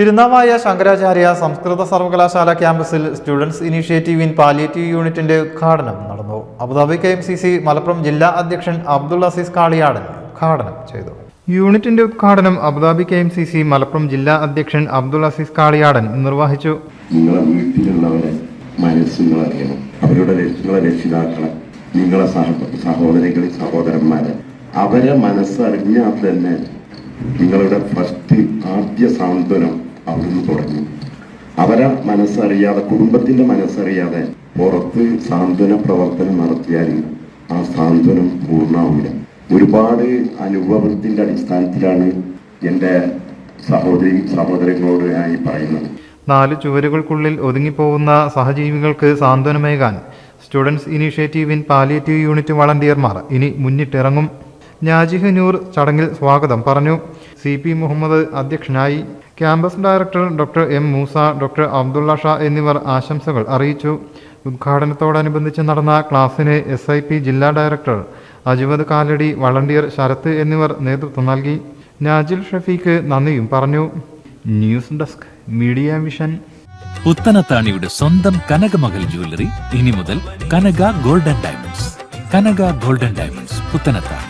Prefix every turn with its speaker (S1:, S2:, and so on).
S1: തിരുനാവായ ശങ്കരാചാര്യ സംസ്കൃത സർവകലാശാല ക്യാമ്പസിൽ സ്റ്റുഡൻസ് ഇനീഷ്യേറ്റീവ് ഇൻ പാലിയേറ്റീവ് യൂണിറ്റിന്റെ ഉദ്ഘാടനം നടന്നു. Abu Dhabi K M C C Malappuram ജില്ലാ അധ്യക്ഷൻ അബ്ദുൾ അസീസ് കാളിയാടൻ ഉദ്ഘാടനം ചെയ്തു. യൂണിറ്റിന്റെ ഉദ്ഘാടനം Abu Dhabi K M C C Malappuram ജില്ലാ അധ്യക്ഷൻ അബ്ദുൾ അസീസ് കാളിയാടൻ നിർവഹിച്ചു.
S2: നിങ്ങളെ വീട്ടിലുള്ളവരെ മനസ്സ് അറിയണം. അവരുടെ രക്ഷ- നിങ്ങളെ രക്ഷിതാക്കളെ നിങ്ങളെ സഹ സഹോദരികൾ സഹോദരന്മാരെ അവരെ മനസ്സറിഞ്ഞാൽ തന്നെ നിങ്ങളുടെ ഫസ്റ്റ് ആദ്യ സാന്ത്വനം അവിടുന്ന് തുടങ്ങി അവരെ മനസ്സറിയാതെ കുടുംബത്തിന്റെ മനസ്സറിയാതെ പുറത്ത് സാന്ത്വന പ്രവർത്തനം നടത്തിയാൽ ആ സാന്ത്വനം പൂർണമാവില്ല. ഒരുപാട് അനുഭവത്തിന്റെ അടിസ്ഥാനത്തിലാണ് എന്റെ സഹോദരി സഹോദരങ്ങളോട് ഞാൻ ഈ പറയുന്നത്.
S1: നാല് ചുവരുകൾക്കുള്ളിൽ ഒതുങ്ങിപ്പോകുന്ന സഹജീവികൾക്ക് സാന്ത്വനമേകാൻ students initiative in palliative unit വളണ്ടിയർമാർ ഇനി മുന്നിട്ടിറങ്ങും. നാജിഹ് നൂർ ചടങ്ങിൽ സ്വാഗതം പറഞ്ഞു. സി പി മുഹമ്മദ് അധ്യക്ഷനായി campus director doctor M Moosa doctor Abdullah Shah എന്നിവർ ആശംസകൾ അറിയിച്ചു. ഉദ്ഘാടനത്തോടനുബന്ധിച്ച് നടന്ന ക്ലാസ്സിന് എസ് ഐ പി ജില്ലാ ഡയറക്ടർ അജുവദ് കാലടി വളണ്ടിയർ ശരത്ത് എന്നിവർ നേതൃത്വം നൽകി. നാജിൽ ഷഫീഖ് നന്ദിയും പറഞ്ഞു. News desk media mission.
S3: പുത്തനത്താണിയുടെ സ്വന്തം കനകമകൽ ജ്വല്ലറി ഇനി മുതൽ Kanaka golden diamonds. Kanaka golden diamonds Puthanathani.